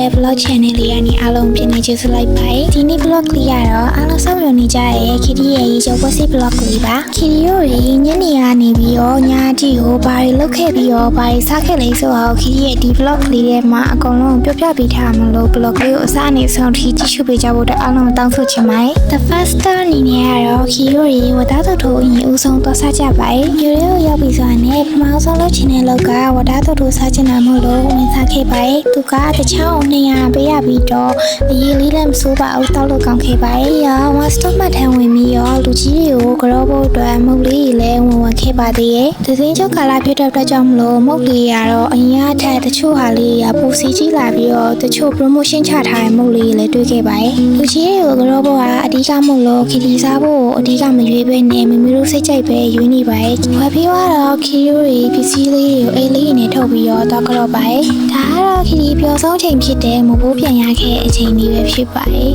ရဲ့ vlog channel လေးကနေအားလုံးပြန်နေကြစလိုက်ပါဒီနေ့ vlog လေးကတော့အားလုံးစောင့်မျှော်နေကြတဲ့ခီတီရဲ့ရေကျော်ပွဲစီ vlog လေးပါခီတီတို့ရေညနေကနေပြီးတော့ညအထိကိုဘာတွေလုပ်ခဲ့ပြီးတော့ဘာတွေစားခဲ့လဲဆိုတော့ခီတီရဲ့ဒီ vlog လေးထဲမှာအကုန်လုံးပြောပြပေးထားမလို့ vlog လေးကိုအစားအနေဆုံးထိကြည့်ရှုပေးကြဖို့အတွက်အားလုံးတောင်းဆိုချင်ပါတယ် The first star အနေနဲ့ကတော့ခီတီတို့ရေဝသားထုတ်ထိုးရင်ဦးဆုံးသွားစားကြပါတယ်ယူရဲကိုရောက်ပြီးဆိုတော့ねပထမဆုံးလုပ်ချင်တဲ့လောက်ကဝသားထုတ်ထိုးစားချင်တာမို့လို့ဝင်စားခဲ့ပါတယ်သူကတခြားအောင်200ပေးရပြီးတော့အရေးလေးလည်းမစိုးပါဘူးတောက်လို့ကောင်းခဲ့ပါတယ်ရောဝါစတော့မှတ်ထန်ဝင်ပြီးရောလူကြီးတွေကိုကြောဖို့အတွက်မုတ်လေးကြီးလည်းဝင်ဝင်ခဲ့ပါသေးရဲ့ဒဇင်းကျောက်ကာလာဖြစ်တဲ့အတွက်ကြောင့်မလို့မုတ်လေးရတော့အရင်အထက်တချို့ဟာလေးရပူစီကြီးလာပြီးတော့တချို့ promotion ချထားတဲ့မုတ်လေးကြီးလည်းတွေ့ခဲ့ပါတယ်လူကြီးတွေကိုကြောဖို့ကအဓိကမဟုတ်လို့ခီလီစားဖို့အဓိကမရွေးပဲနဲ့မမီတို့စိတ်ကြိုက်ပဲရွေးနေပါတယ်ဝယ်ပြီးတော့ခီရိုတွေပစ္စည်းလေးတွေကိုအိတ်လေးနဲ့ထုတ်ပြီးတော့တော့ကြောပါတယ်ဒါကတော့ခီလီပျော်ဆုံးချိန်ဖြစ်တဲ့မဘိုးပြန်ရခဲ့အချိန်လေးပဲဖြစ်ပါတယ်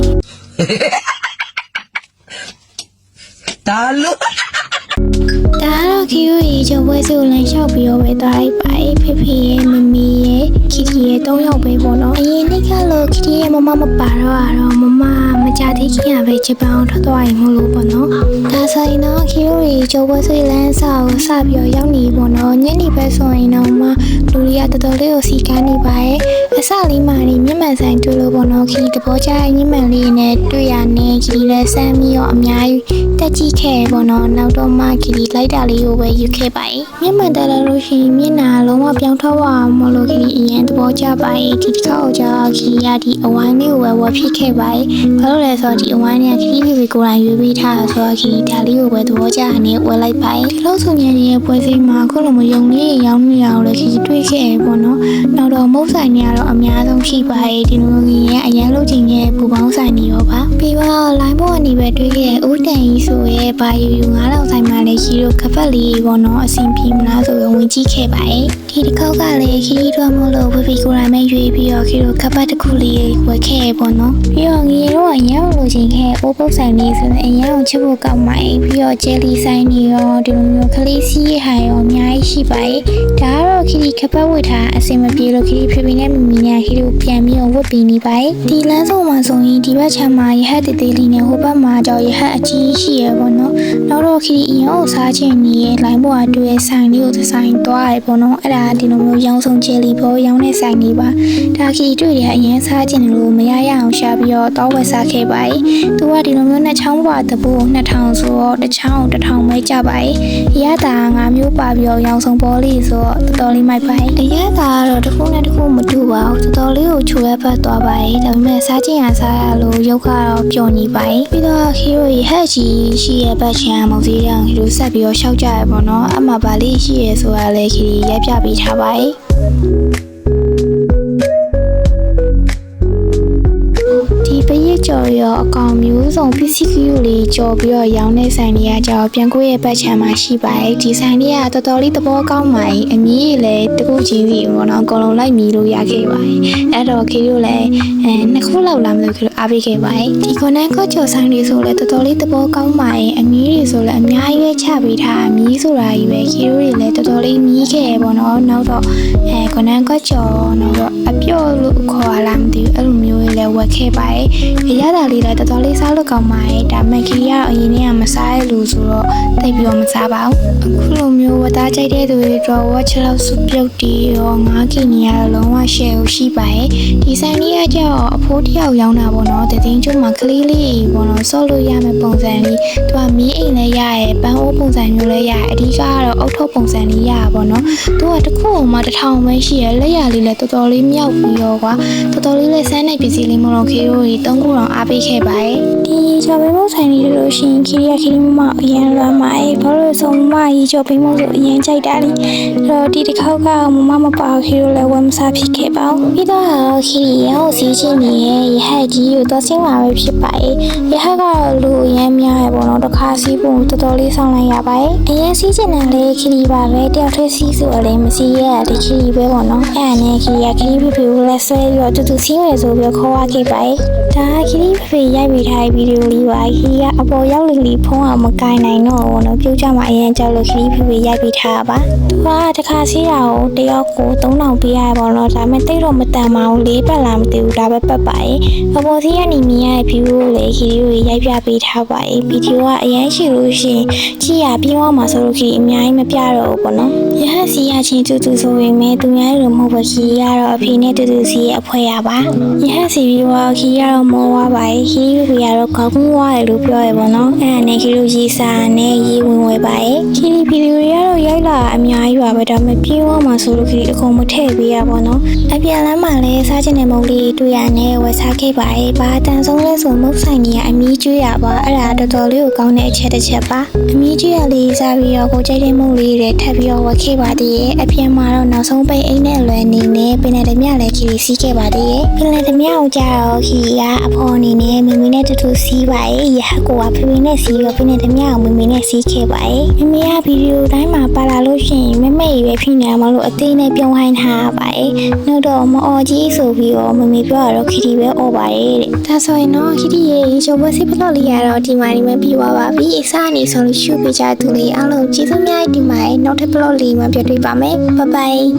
ဒါလို့ဒါကတော့ ခီရိုရေကျော်ပွဲစုကိုလည်းရှောက်ပြီးတော့ပဲသွားလိုက်ပါတယ်ဖေဖေရဲ့မမီရဲ့ခီတီရဲ့၃ယောက်ပဲပေါ့နော်အရင်နှစ်ကလို့ခီတီရဲ့မမမပါတော့အတော့မမမကြသေးခင်ကပဲဂျပန်ကိုထွက်သွားရင်မလို့ပေါ့နော်ဒါဆိုရင်တော့ခီရိုရေကျော်ပွဲစုလမ်းစာကိုစပြီးတော့ရောက်နေပေါ့နော်ညနေပဲဆိုရင်တော့မလူတွေကတော်တော်လေးကိုစီကန်းနေပါတယ်အစလေးမှနေမျက်မှန်ဆိုင်တွေ့လို့ပေါ့နော်ခီတီတဘောကြရဲ့မျက်မှန်လေးနဲ့တွေ့ရနေခီတီလည်းစမ်းပြီးတော့အများကြီးတက်ကြည့်ခဲ့ပေါ့နော်နောက်တော့မှခီတီလိုက်တာလေးကိုပဲယူခဲ့ပါတယ်မျက်မှန်တက်လာလို့ရှိရင်မျက်နှာလုံးဝပြောင်းထွက်သွားအောင်မလို့ခီတီအရင်သဘောကျပါတယ်ဒီတစ်ခါတော့ကြာခီတီကဒီအဝိုင်းလေးကိုပဲဝယ်ဖြစ်ခဲ့ပါတယ်ဘာလို့လဲဆိုတော့ဒီအဝိုင်းလေးကခီတီလေးကိုယ်တိုင်ရွေးပေးထားတာဆိုတော့ခီတီဒါလေးကိုပဲသဘောကျအနေနဲ့ဝယ်လိုက်ပါတယ်ဒီလိုဆိုရင်ဒီရဲ့ပွဲစည်းမှာခုလိုမယုံလေးရောင်းနေရအောင်လေခီတီတွေ့ခဲ့ရပေါ့နော်နောက်တော့မုတ်ဆိုင်တွေကတော့အများဆုံးရှိပါတယ်ဒီလိုကြီးရဲ့အရန်လို့ချင်းရဲ့ပူပေါင်းဆိုင်တွေရောပါပြီးတော့ line ပေါ်ကနေပဲတွေ့ခဲ့ဦးတန်ကြီးဆိုရဲ့ဘာယူယူ9000ဆိုင်မှာလည်းခီတို့ကပတ်လေးပေါ့နော်အဆင်ပြေမလားဆိုတော့ဝင်ကြည့်ခဲ့ပါတယ်ဒီတစ်ခေါက်ကလည်းခီရီတို့မို့လို့ဝဖီကိုရိုင်းမဲ့ရွေးပြီးတော့ခီတို့ကပတ်တစ်ခုလေးဝယ်ခဲ့ပေါ့နော်ပြီးတော့ငရေတော့အရန်လို့ချင်းခဲ့အိုးပုတ်ဆိုင်လေးဆိုရင်အရန်ကိုချစ်ဖို့ကောင်းပါတယ်ပြီးတော့ဂျယ်လီဆိုင်တွေရောဒီလိုမျိုးခလေးစီးရဟန်ရောအများကြီးရှိပါတယ်ဒါကတော့ခီရီကပတ်ဝတ်ထားအဆင်မပြေလို့ခီရီဖေဖေနဲ့မမီနဲ့ခီတို့ပြန်ပြီးတော့ဝတ်ပြီးနေပါတယ်ဒီလမ်းဆုံးမှာဆိုရင်ဒီဘက်ခြမ်းမှာရဟတ်တေးသေးလေးနဲ့ဟိုဘက်မှာကျတော့ရဟတ်အကြီးရှိရပေါ့နော်နောက်တော့ခီရီအရင်ကိုစားခြင်းနေရဲ့လိုင်းပေါ်ကတွေ့ဆိုင်လေးကိုဒီဇိုင်းသွားရပေါ့နော်အဲ့ဒါဒီလိုမျိုးရောင်းဆုံးဂျယ်လီပေါ်ရောင်းတဲ့ဆိုင်လေးပါဒါခီတွေ့ရအရင်စားခြင်းလို့မရရအောင်ရှာပြီးတော့တောင်းဝယ်စားခဲ့ပါတယ်သူကဒီလိုမျိုးနှစ်ချောင်းပါတပူ2000ဆိုတော့တစ်ချောင်း1000ပဲကြပါတယ်ရတာငါ မျိုးပါပြီးတော့ရောင်းဆုံးပေါ်လေးဆိုတော့တော်တော်လေးမိုက်ပါတယ်အရတာကတော့တစ်ခုနဲ့တစ်ခုမတူပါဘူးတော်တော်လေးကိုချိုးရပတ်သွားပါတယ်ဒါပေမဲ့စားခြင်းရစားရလို့ရုပ်ကတော့ပျော်နေပါတယ်ပြီးတော့ခီရိုရီဟက်ကြီးရှိရဲ့ဘက်ချမ်းမုံစည်းတောင်ခီရိုဆက်ပြီးတော့ရှောက်ကြရပေါ့နော်အမှဗာလေးရှိရဲဆိုတာလေခီရီရက်ပြပေးထားပါတယ် ပရိတ်ကြော်ရောအကောင်မျိုးစုံပစ္စည်းကယူလေးကြော်ပြီးတော့ရောင်းတဲ့ဆိုင်တွေကကြောက်ပြန်ကိုရဲ့ဘက်ချမ်းမှာရှိပါတယ်ဒီဆိုင်တွေကတော်တော်လေးသဘောကောင်းပါတယ်အမီးလည်းတကူချင်းစီပေါ့နော်အကုန်လုံးလိုက်မီလို့ရခဲ့ပါတယ်အဲ့တော့ခေတို့လည်းအဲနှစ်ခုလောက်လာမလို့ခေတို့အားပေးခဲ့ပါတယ်ဒီကွန်နန်ကော့ချော်ဆိုင်တွေဆိုလည်းတော်တော်လေးသဘောကောင်းပါတယ်အမီးတွေဆိုလည်းအများကြီးပဲချပေးထားအမီးဆိုတာကြီးပဲခေတို့တွေလည်းတော်တော်လေးမီးခဲ့ပေါ့ နော်နောက်တော့အဲကွန်နန်ကော့ချော်နောက်တော့အပြော့လို့ခေါ်ရလားမသိဘူးအဲ့လိုမျိုးလေးလည်းဝက်ခဲ့ပါတယ်အရသာလေးလည်းတော်တော်လေးစားလို့ကောင်းပါတယ်ဒါပေမဲ့ခေကတော့အရင်ကမစားရလို့ဆိုတော့တိတ်ပြီးတော့မစားပါဘူးအခုလိုမျိုးဝတ်သားကြိုက်တဲ့သူတွေတော့ဝက်ချလောက်စုပြုတ်တီရောငါးကင်ကြီးကတော့လုံးဝ share ကိုရှိပါတယ်ဒီဆိုင်လေးကကြောက်အဖိုးတယောက်ရောင်းတာပေါ့နော်တည်င်းကျုံမှာကလေးလေးပေါ့နော်ဆော့လို့ရမယ့်ပုံစံလေးသူကမီးအိမ်လည်းရရဲ့ပန်းအိုးပုံစံမျိုးလည်းရရဲ့အဓိကကတော့အုတ်ထုပ်ပုံစံလေးရတာပေါ့နော်သူကတစ်ခုမှတစ်ထောင်ပဲရှိရဲ့လက်ရလေးလည်းတော်တော်လေးမြောက်ပြီးတော့ကွာတော်တော်လေးလည်းစမ်းနိုင်ပစ္စည်းလေးမလို့ခေရိုးကြီးသုံးခုတော့အားပေးခဲ့ပါတယ်ဒီကျော်ပေးမို့ဆိုင်လေးလို့ရှိရင်ခီရီယာခီရီမမအရင်လွမ်းပါအေးဘာလို့လဲဆိုမမကြီးကျော်ပေးမို့ဆိုအရင်ကြိုက်တာလေအဲ့တော့ဒီတစ်ခေါက်ကမမမပါခီရိုလည်းဝမ်းမစားဖြစ်ခဲ့ပါဘူးပြီးတော့ခီရီယာကိုစီးချင်းနေရဲ့ရဟတ်ကြီးကိုတော့ဆင်းလာပဲဖြစ်ပါအေးရဟတ်ကတော့လူအရင်များရပေါ့နော်တစ်ခါစီးဖို့တော်တော်လေးဆောင်လိုက်ရပါတယ်အရင်စီးချင်တယ်လေခီရီပါပဲတယောက်တည်းစီးဆိုလည်းမစီးရဒီခီရီပဲပေါ့နော်အဲ့ဒါနဲ့ခီရီယာခီရီဖေဖေကိုလည်းဆွဲပြီးတော့တူတူစီးမယ်ဆိုပြီးခေါ်ရခဲ့ပါတယ်ဒါကခရီးဖေဖေရိုက်ပြီးထားတဲ့ဗီဒီယိုလေးပါခရီးကအပေါ်ရောက်လေလေဖုံးအောင်မကင်နိုင်တော့ဘူးနော်ပြုတ်ကြမှာအရင်ကြောက်လို့ခရီးဖေဖေရိုက်ပြီးထားတာပါသူကတခါစီးတာကိုတယောက်ကို3000ပေးရပါတော့ဒါပေမဲ့တိတ်တော့မတန်ပါဘူးလေးပတ်လာမသိဘူးဒါပဲပတ်ပါရဲ့အပေါ်စီးကနေမြင်ရတဲ့ view ကိုလေခရီးကိုရိုက်ပြပေးထားပါရဲ့ဗီဒီယိုကအရင်ရှိလို့ရှိရင်ကြည့်ရပြီးသွားမှာဆိုလို့ခရီးအများကြီးမပြတော့ဘူးပေါ့နော်ရဟစီရချင်းတူတူဆိုရင်မဲသူများလိုမဟုတ်ဘူးခရီးကတော့အဖေနဲ့တူတူစီရဲ့အဖွဲရပါရဟစီပြီးတော့ခရီးကတော့မောဝါပါရဲ့ခရီးဖေကတော့ခေါင်းကူးဝါရလို့ပြောရပေါ့နော်အဲ့ဒါနဲ့ခရီးတို့ရေးစာနဲ့ရေးဝင်ဝဲပါရဲ့ခရီးဗီဒီယိုတွေကတော့ရိုက်လာအများကြီးပါပဲဒါပေမဲ့ပြေးသွားမှာဆိုလို့ခရီးအကုန်မထည့်ပေးရပါတော့အပြန်လမ်းမှာလည်းစားချင်တဲ့မုတ်လေးတွေ့ရနဲ့ဝယ်စားခဲ့ပါရဲ့ဘာအတန်ဆုံးလဲဆိုမုတ်ဆိုင်ကြီးကအမီးကျွေးရပါအဲ့ဒါတော်တော်လေးကိုကောင်းတဲ့အချက်တစ်ချက်ပါအမီးကျွေးရလေးစားပြီးတော့ကိုကြိုက်တဲ့မုတ်လေးတွေထပ်ပြီးတော့ဝယ်ခဲ့ပါသေးရဲ့အပြန်မှာတော့နောက်ဆုံးပိတ်အိမ်နဲ့လွယ်နေနဲ့ပင်လယ်ဓမြလည်းခရီးစီးခဲ့ပါသေးရဲ့ပင်လယ်ဓမြကိုကြာတော့ခရီးကအဖေါ်အနေနဲ့မိမိနဲ့တူတူစီးပါရဲ့ရဟကိုကဖေဖေနဲ့စီးတော့ပင်လယ်ဓမြကိုမိမိနဲ့စီးခဲ့ပါရဲ့မိမိကဗီဒီယိုတိုင်းမှာပါလာလို့ရှိရင်မမေကြီးပဲဖြစ်နေမှာလို့အသေးနဲ့ပြုံးဟိုင်းထားရပါရဲ့နောက်တော့မအော်ကြီးဆိုပြီးတော့မမေပြောရတော့ခရီးပဲអော်ပါရဲ့တဲ့ဒါဆိုရင်တော့ခရီးရဲ့ရုပ်ပွဲစီပလော့လေးရတော့ဒီမှာဒီမှာပြီးသွားပါပြီအစားအနေဆိုလို့ရှုပ်ပြကြသူလေးအားလုံးကျေးဇူးများတင်ပါတယ်နောက်ထပ်ပလော့လေးမှာပြတွေ့ပါမယ်ဘိုင်ဘိုင်